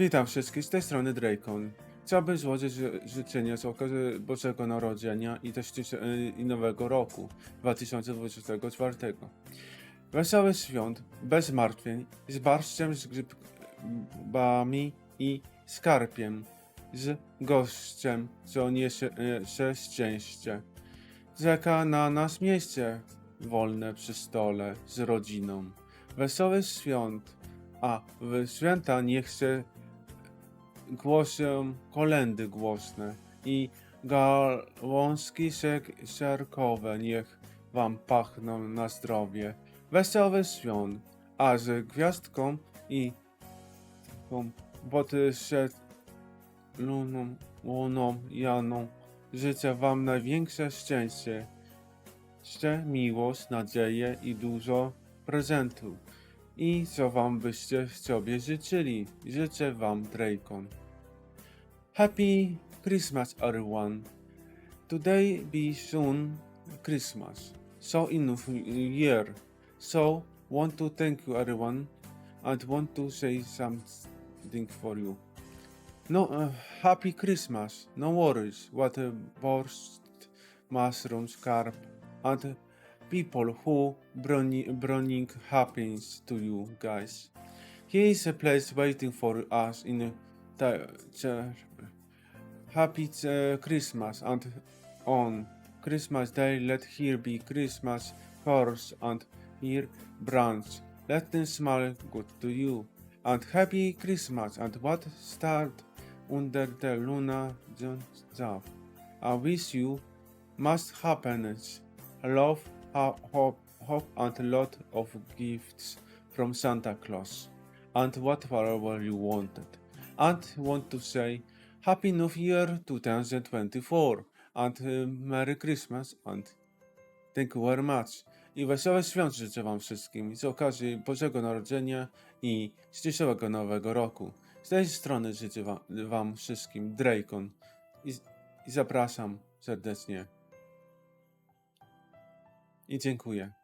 Witam wszystkich, z tej strony Draycon. Chciałbym złożyć ży- życzenia z okazji Bożego Narodzenia i też y, i Nowego Roku 2024. Wesołych świąt, bez martwień, z barszczem, z grzybami i skarpiem, z gościem, co niesie y, szczęście. Czeka na nas miejsce wolne przy stole z rodziną. Wesołych świąt, a w święta niech się głoszą kolendy głośne i gałązki siarkowe niech wam pachną na zdrowie. Wesołych świąt, a z gwiazdką i tą luną, łoną Janą życzę wam największe szczęście, szczę, miłość, nadzieję i dużo prezentów. I co wam byście sobie życzyli? Życzę wam Draycon. Happy Christmas everyone. Today be soon Christmas. So in the year. So want to thank you everyone and want to say something for you. No, uh, happy Christmas. No worries. What a borscht, mushrooms, carp, and people who bring, bringing happiness to you guys. Here is a place waiting for us in the- Happy uh, Christmas and on Christmas Day let here be Christmas horse and here branch. Let them smile good to you. And happy Christmas and what start under the Luna Job. I wish you must happiness, love, ho- hope, hope, and lot of gifts from Santa Claus, and whatever you wanted. And want to say Happy New Year 2024 and uh, Merry Christmas and thank you very much. I wesołe świąt życzę Wam wszystkim z okazji Bożego Narodzenia i ścisłego Nowego Roku. Z tej strony życzę Wam, wam wszystkim Draycon i, i zapraszam serdecznie. I dziękuję.